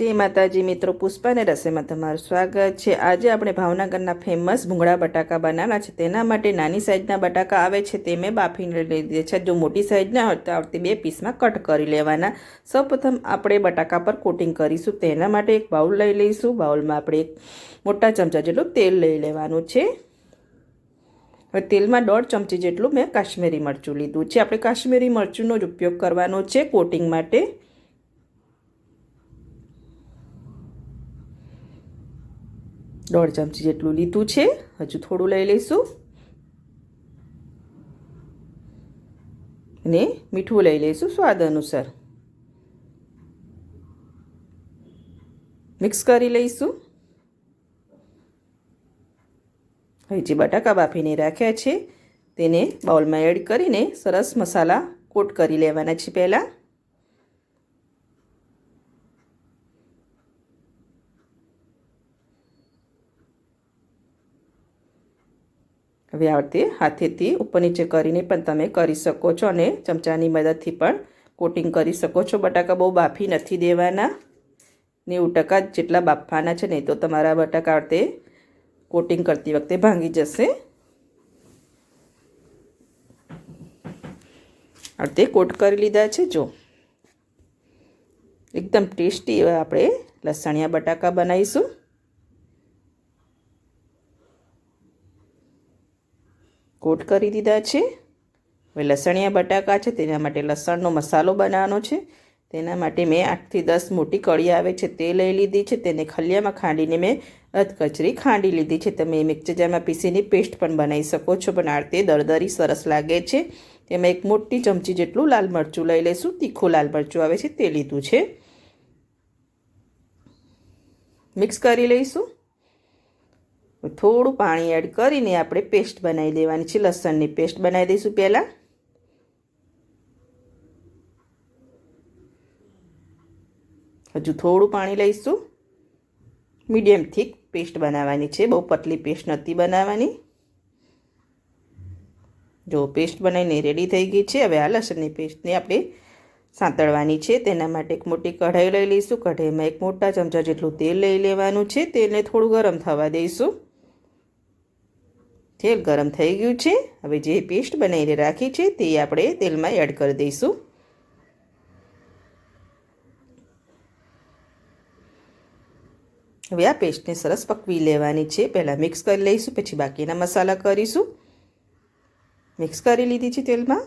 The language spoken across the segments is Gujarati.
જય માતાજી, મિત્રો, પુષ્પાને રસોઈમાં તમારું સ્વાગત છે. આજે આપણે ભાવનગરના ફેમસ ભૂંગળા બટાકા બનાવવાના છે. તેના માટે નાની સાઈઝના બટાકા આવે છે. તે મેં બાફીને લઈ લીધે છે. જો મોટી સાઈઝના હોય તો આવતી બે પીસમાં કટ કરી લેવાના. સૌપ્રથમ આપણે બટાકા પર કોટિંગ કરીશું. તેના માટે એક બાઉલ લઈ લઈશું. બાઉલમાં આપણે એક મોટા ચમચા જેટલું તેલ લઈ લેવાનું છે. હવે તેલમાં દોઢ ચમચી જેટલું મેં કાશ્મીરી મરચું લીધું છે. આપણે કાશ્મીરી મરચુંનો જ ઉપયોગ કરવાનો છે કોટિંગ માટે. દોઢ ચમચી જેટલું લીધું છે. હજુ થોડું લઈ લઈશું. અને મીઠું લઈ લઈશું સ્વાદ અનુસાર. મિક્સ કરી લઈશું. હવે જે બટાકા બાફીને રાખ્યા છે, તેને બાઉલમાં એડ કરીને સરસ મસાલા કોટ કરી લેવાના છે પહેલાં. હવે આ હાથેથી ઉપર નીચે કરીને પણ તમે કરી શકો છો અને ચમચાની મદદથી પણ કોટિંગ કરી શકો છો. બટાકા બહુ બાફી નથી દેવાના. નેવું ટકા જેટલા બાફવાના છે નહીં તો તમારા બટાકા આ કોટિંગ કરતી વખતે ભાંગી જશે. આ રીતે કોટ કરી લીધા છે. જો એકદમ ટેસ્ટી આપણે લસણિયા બટાકા બનાવીશું. કોટ કરી દીધા છે. હવે લસણિયા બટાકા છે, તેના માટે લસણનો મસાલો બનાવવાનો છે. તેના માટે મેં આઠથી દસ મોટી કળી આવે છે, તે લઈ લીધી છે. તેને ખલિયામાં ખાંડીને મેં અધકચરી ખાંડી લીધી છે. તમે મિક્સર જારમાં પીસીની પેસ્ટ પણ બનાવી શકો છો, પણ આ રીતે દરદરી સરસ લાગે છે. તેમાં એક મોટી ચમચી જેટલું લાલ મરચું લઈ લઈશું. તીખું લાલ મરચું આવે છે, તે લીધું છે. મિક્સ કરી લઈશું. થોડું પાણી એડ કરીને આપણે પેસ્ટ બનાવી દેવાની છે, લસણની પેસ્ટ બનાવી દઈશું પહેલાં. હજુ થોડું પાણી લઈશું. મીડિયમ થીક પેસ્ટ બનાવવાની છે, બહુ પતલી પેસ્ટ નથી બનાવવાની. જો પેસ્ટ બનાવીને રેડી થઈ ગઈ છે, હવે આ લસણની પેસ્ટને આપણે સાંતળવાની છે, તેના માટે એક મોટી કઢાઈ લઈ લઈશું. કઢાઈમાં એક મોટા ચમચા જેટલું તેલ લઈ લેવાનું છે, તેલને થોડું ગરમ થવા દઈશું. તેલ ગરમ થઈ ગયું છે. હવે જે પેસ્ટ બનાવીને રાખી છે તે આપણે તેલમાં એડ કરી દઈશું. હવે આ પેસ્ટને સરસ પકવી લેવાની છે. પહેલાં મિક્સ કરી લઈશું, પછી બાકીના મસાલા કરીશું. મિક્સ કરી લીધી છે તેલમાં.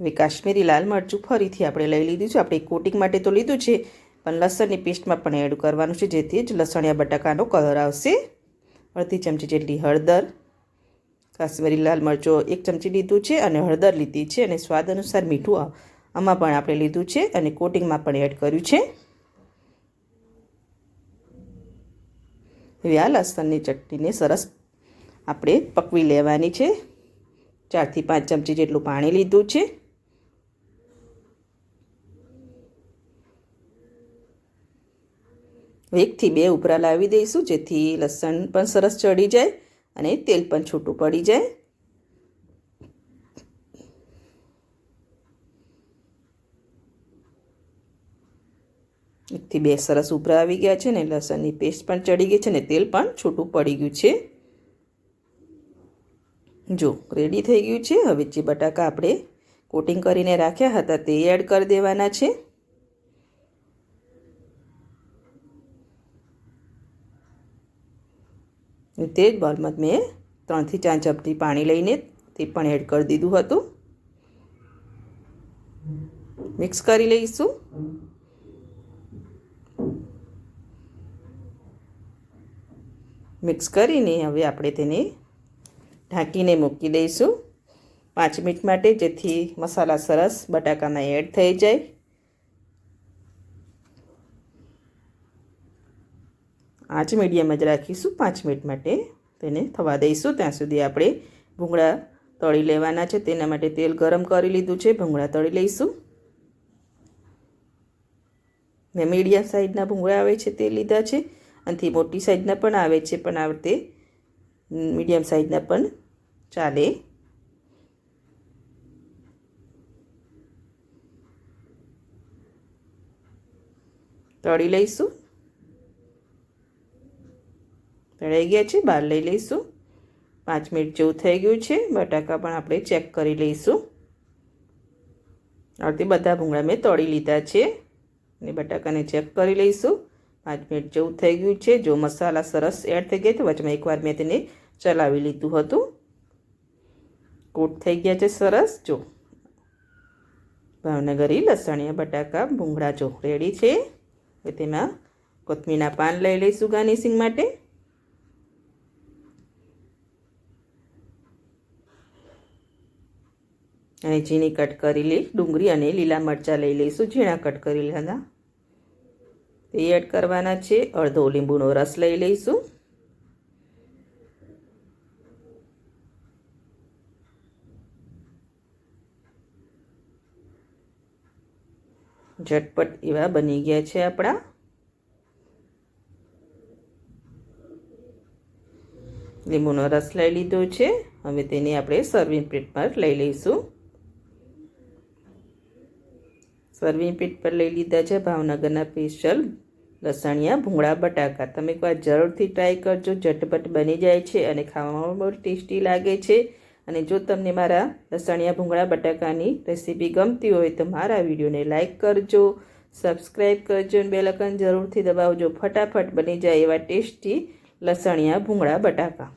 હવે કાશ્મીરી લાલ મરચું ફરીથી આપણે લઈ લીધું છે. આપણે કોટિંગ માટે તો લીધું છે, પણ લસણની પેસ્ટમાં પણ એડ કરવાનું છે, જેથી જ લસણિયા બટાકાનો કલર આવશે. અડધી ચમચી જેટલી હળદર, કાશ્મીરી લાલ મરચો એક ચમચી લીધું છે અને હળદર લીધી છે અને સ્વાદ અનુસાર મીઠું આમાં પણ આપણે લીધું છે અને કોટિંગમાં પણ એડ કર્યું છે. હવે આ લસણની ચટણીને સરસ આપણે પકવી લેવાની છે. ચારથી પાંચ ચમચી જેટલું પાણી લીધું છે. એકથી બે ઉપરા લાવી દઈશું, જેથી લસણ પણ સરસ ચડી જાય અને તેલ પણ છૂટું પડી જાય. એકથી બે સરસ ઉપરા આવી ગયા છે ને, લસણની પેસ્ટ પણ ચડી ગઈ છે ને, તેલ પણ છૂટું પડી ગયું છે. જો રેડી થઈ ગયું છે. હવે જે બટાકા આપણે કોટિંગ કરીને રાખ્યા હતા, તે એડ કરી દેવાના છે. તે જ બોલમાં મેં ત્રણથી ચાર ચપટી પાણી લઈને તે પણ એડ કરી દીધું હતું. મિક્સ કરી લઈશું. મિક્સ કરીને હવે આપણે તેને ઢાંકીને મૂકી દઈશું. પાંચ મિનિટ માટે જેથી મસાલા સરસ બટાકામાં એડ થઈ જાય. આંચ મીડિયમ જ રાખીશું. પાંચ મિનિટ માટે તેને થવા દઈશું. ત્યાં સુધી આપણે ભૂંગળા તળી લેવાના છે. તેના માટે તેલ ગરમ કરી લીધું છે. ભૂંગળા તળી લઈશું. મેં મીડિયમ સાઇઝના ભૂંગળા આવે છે તે લીધા છે. અને મોટી સાઈઝના પણ આવે છે. પણ આ વખતે મીડિયમ સાઈઝના પણ ચાલે. તળી લઈશું. તળાઈ ગયા છે, બહાર લઈ લઈશું. પાંચ મિનિટ જેવું થઈ ગયું છે, બટાકા પણ આપણે ચેક કરી લઈશું. આરતી બધા ભૂંગળા મેં તળી લીધા છે અને બટાકાને ચેક કરી લઈશું. પાંચ મિનિટ જેવું થઈ ગયું છે, જો મસાલા સરસ એડ થઈ ગયા તો વચમાં એકવાર મેં તેને ચલાવી લીધું હતું. કોટ થઈ ગયા છે સરસ, જો. ભાવનગરી લસણિયા બટાકા ભૂંગળા જો રેડી છે તેમાં કોથમીરના પાન લઈ લઈશું ગાર્નિશિંગ માટે. અને ઝીણી કટ કરેલી ડુંગળી અને લીલા મરચાં લઈ લઈશું. ઝીણા કટ કરી લીધા તે એડ કરવાના છે. અડધો લીંબુનો રસ લઈ લઈશું. ઝટપટ એવા બની ગયા છે આપણા. લીંબુનો રસ લઈ લીધો છે. હવે તેને આપણે સર્વિંગ પ્લેટ પર લઈ લઈશું. સર્વિંગ પીઠ પર લઈ લીધા છે ભાવનગરના સ્પેશિયલ લસણિયા ભૂંગળા બટાકા. તમે એકવાર જરૂરથી ટ્રાય કરજો, ઝટપટ બની જાય છે અને ખાવામાં બહુ ટેસ્ટી લાગે છે. અને જો તમને મારા લસણિયા ભૂંગળા બટાકાની રેસીપી ગમતી હોય તો મારા વિડીયોને લાઇક કરજો સબસ્ક્રાઈબ કરજો અને બેલકન જરૂરથી દબાવજો. ફટાફટ બની જાય એવા ટેસ્ટી લસણિયા ભૂંગળા બટાકા.